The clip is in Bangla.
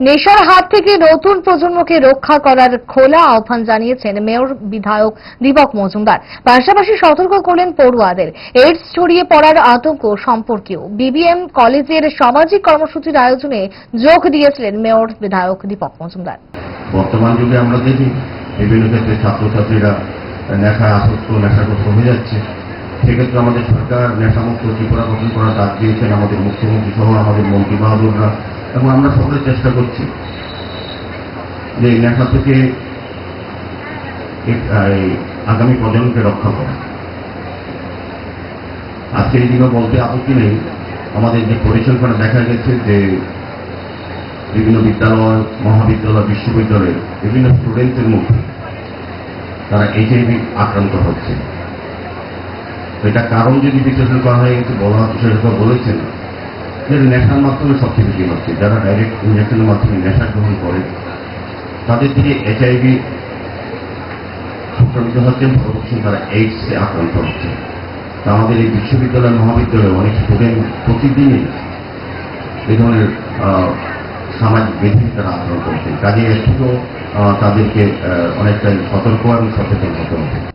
নেশার হাত থেকে নতুন প্রজন্মকে রক্ষা করার খোলা আহ্বান জানিয়েছেন মেয়র বিধায়ক দীপক মজুমদার। পাশাপাশি সতর্ক করলেন পড়ুয়াদের। এইডস ছড়িয়ে পড়ার আতঙ্ক সম্পর্কেও। বিবিএম কলেজের সামাজিক কর্মসূচির আয়োজনে যোগ দিয়েছিলেন মেয়র বিধায়ক দীপক মজুমদার। বর্তমান যুগে আমরা দেখি বিভিন্ন ক্ষেত্রে ছাত্রছাত্রীরা নেশায় আসক্ত, নেশাগ্রস্ত হয়ে যাচ্ছে, সেক্ষেত্রে আমাদের সরকার নেশামুক্ত ত্রিপুরা গঠন করার ডাক দিয়েছেন আমাদের মুখ্যমন্ত্রী সহ আমাদের মন্ত্রী বাহাদুররা। এবং আমরা সকলে চেষ্টা করছি যে এই নেশা থেকে আগামী প্রজন্মকে রক্ষা করা। আজকের এই দিনে বলতে আপত্তি নেই। আমাদের যে পরিসংখ্যানে দেখা গেছে যে বিভিন্ন বিদ্যালয়, মহাবিদ্যালয়, বিশ্ববিদ্যালয়ে, বিভিন্ন স্টুডেন্টদের মধ্যে তারা এইচআইভি আক্রান্ত হচ্ছে। এটা কারণ যদি বিশ্লেষণ করা হয় কিন্তু বলা বিশেষজ্ঞ বলেছেন যে নেশার মাধ্যমে সবচেয়ে বেশি হচ্ছে যারা ডাইরেক্ট ইঞ্জেকশনের মাধ্যমে নেশা গ্রহণ করে, তাদের থেকে এইচআইভি সংক্রমিত হচ্ছে পরবর্তী তারা এইডসে আক্রান্ত হচ্ছে। আমাদের এই বিশ্ববিদ্যালয় মহাবিদ্যালয়ে অনেক স্টুডেন্ট প্রতিদিনই এই ধরনের সামাজিক বিধি তারা আক্রান্ত হচ্ছে। কাজে এর তাদেরকে অনেকটাই সতর্ক এবং সচেতন হতে হবে।